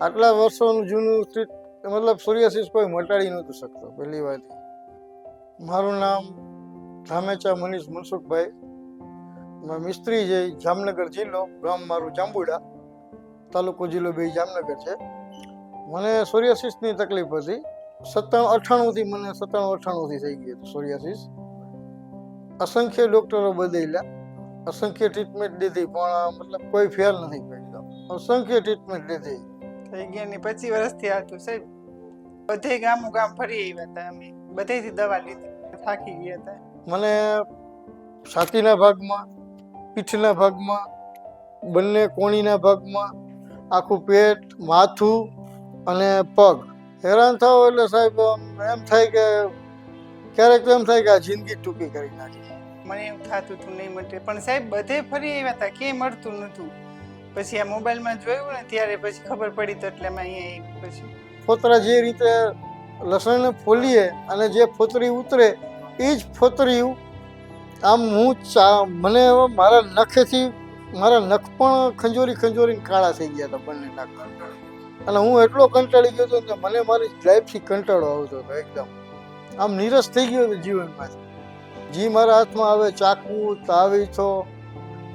આટલા વર્ષોનું જૂનું મતલબ સૂર્યાશીષ કોઈ મટાડી નહોતું શકતો, પહેલી વાત. મારું નામ ધામેચા મનીષ મનસુખભાઈ. મેં મિસ્ત્રી છે જામનગર જિલ્લો, ગામ મારું જાંબુડા, તાલુકો જિલ્લો બે, જામનગર છે. મને સૂર્યાશીષની તકલીફ હતી. સત્તાણું, અઠ્ઠાણુંથી મને સત્તાણું, અઠ્ઠાણુંથી થઈ ગયું હતું સૂર્યાશીષ અસંખ્ય ડૉક્ટરો બદલ્યા. અસંખ્ય ટ્રીટમેન્ટ લીધી, પણ મતલબ કોઈ ફેર નથી પડ્યો અસંખ્ય ટ્રીટમેન્ટ લીધી. થઈ ગયા ને પચીસ વર્ષથી હતું સાહેબ બધે ગામો ગામ ફરી આવ્યા હતા અમે. બધેથી દવા લીધી. થાકી ગયા હતા. મને છાતીના ભાગમાં પીઠના ભાગમાં બંને કોણીના ભાગમાં આખું પેટ માથું અને પગ. હેરાન થાવ એટલે સાહેબ એમ થાય કે ક્યારેક એમ થાય કે આ જિંદગી ટૂંકી કરી નાખી. મને એમ થતું હતું નહીં મટે. પણ સાહેબ બધે ફરી આવ્યા હતા. ક્યાંય મળતું નહોતું. પછી આ મોબાઈલમાં જોયું ને, ત્યારે પછી ખબર પડી તો એટલે મેં અહીંયા પછી. ફોતરા જે રીતે લસણને ફોલીએ અને જે ફોતરી ઉતરે એ જ ફોતરી આમ હું ચા, મને મારા નખેથી, મારા નખ પણ ખંજોરી ખંજોરીને કાળા થઈ ગયા હતા બંને નખ અને હું એટલો કંટાળી ગયો હતો કે મને મારી લાઈફથી કંટાળો આવતો હતો એકદમ. આમ નિરસ થઈ ગયો હતો જીવનમાંથી. જી મારા હાથમાં આવે ચાકુ તાવી છો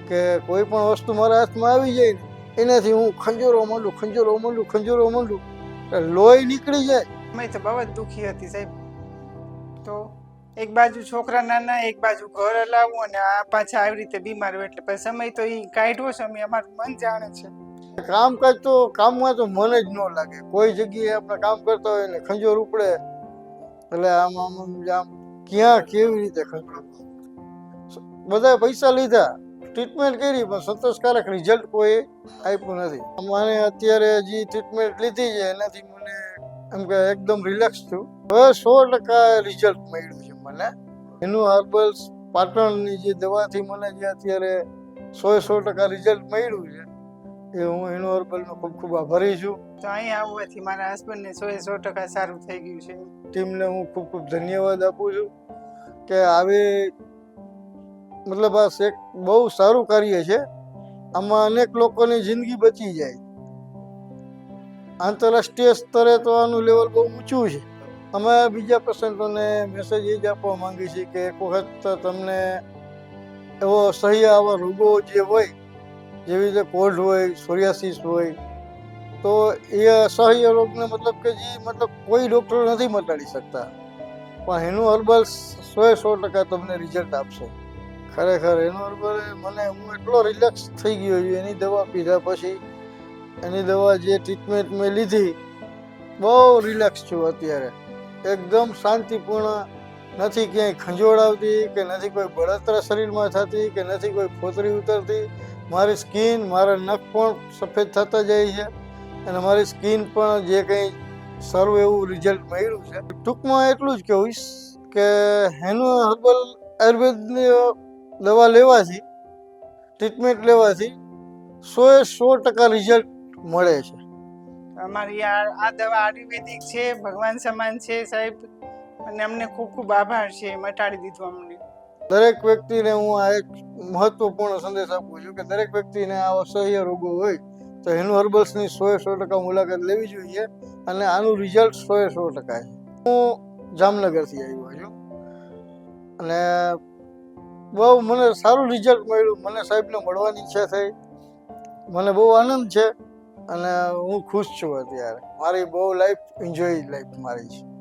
કે કોઈ પણ વસ્તુ મારા હાથમાં આવી જાય ને એનાથી હું ખંજોરો માંડું ખંજોરો માંડું ખંજોરો માંડું. લોહી નીકળી જાય. મેં તો બહુ જ દુઃખી હતી સાહેબ. તો એક બાજુ છોકરા નાના એક બાજુ ઘર હલાવવું અને આ પાછા આવી રીતે બીમાર હોય એટલે સમય તો એ કાઢવો અમે અમારું મન જાણે છે. કામકાજ તો કામમાં તો મન જ ન લાગે. કોઈ જગ્યાએ આપણે કામ કરતા હોય ને ખંજોર ઉપડે એટલે આમ આમ આમ આમ ક્યાં કેવી રીતે ખંજોર બધા પૈસા લીધા. ટ્રીટમેન્ટ કરી પણ સંતોષકારક રિઝલ્ટ કોઈ આપ્યું નથી. મને અત્યારે જે ટ્રીટમેન્ટ લીધી છે એનાથી મને એમ કે એકદમ રિલેક્સ થયું હવે સો ટકા રિઝલ્ટ મળ્યું છે મને. એનું હર્બલ્સ પાટણની જે દવાથી મને જે અત્યારે સો સો ટકા રિઝલ્ટ મળ્યું છે એ હું એનો હર્બલનો ખૂબ ખૂબ આભારી છું. તો અહીંયા આવવાથી મારા હસબન્ડને સો સો ટકા સારું થઈ ગયું છે. ટીમને હું ખૂબ ખૂબ ધન્યવાદ આપું છું કે આવી મતલબ આ શેખ બહુ સારું કાર્ય છે. આમાં અનેક લોકોની જિંદગી બચી જાય. આંતરરાષ્ટ્રીય સ્તરે તો આનું લેવલ બહુ ઊંચું છે. અમે બીજા પ્રસંગોને મેસેજ એ જ આપવા માંગીએ છીએ કે એક વખત તમને એવો સહી આવા રોગો જે હોય, જેવી રીતે કોલ્ડ હોય, સોરિયાસિસ હોય, તો એ અસહ્ય રોગને મતલબ કે જે મતલબ કોઈ ડૉક્ટર નથી મટાડી શકતા. પણ એનું હર્બલ સો સો ટકા તમને રિઝલ્ટ આપશે. ખરેખર એનો હર્બલ મને હું એટલો રિલેક્સ થઈ ગયો છું. એની દવા પીધા પછી, એની દવા જે ટ્રીટમેન્ટ મેં લીધી, બહુ રિલેક્સ છું અત્યારે. એકદમ શાંતિપૂર્ણ, નથી ક્યાંય ખંજોળ આવતી, કે નથી કોઈ બળતરા શરીરમાં થતી, કે નથી કોઈ ફોતરી ઉતરતી. મારી સ્કિન મારા નખ પણ સફેદ થતા જાય છે. અને મારી સ્કિન પણ જે કંઈ સારું એવું રિઝલ્ટ મળ્યું છે. ટૂંકમાં એટલું જ કહીશ કે હેનું હર્બલ આયુર્વેદની દવા લેવાથી ટ્રીટમેન્ટ લેવાથી સો એ સો ટકા રિઝલ્ટ મળે છે. અમારી આ આ દવા આયુર્વેદિક છે ભગવાન સમાન છે સાહેબ અને અમને ખૂબ ખૂબ આભાર છે મટાડી દીધું અમને. દરેક વ્યક્તિને હું આ એક મહત્વપૂર્ણ સંદેશ આપું છું કે દરેક વ્યક્તિને આ અસહ્ય રોગો હોય તો એનું હર્બલ્સની સોએ સો ટકા મુલાકાત લેવી જોઈએ અને આનું રિઝલ્ટ સોએ સો ટકા છે. હું જામનગરથી આવ્યો છું અને બહુ મને સારું રિઝલ્ટ મળ્યું. મને સાહેબને મળવાની ઈચ્છા થઈ. મને બહુ આનંદ છે અને હું ખુશ છું અત્યારે. મારી બહુ લાઈફ એન્જોય લાઈફ મારી છે.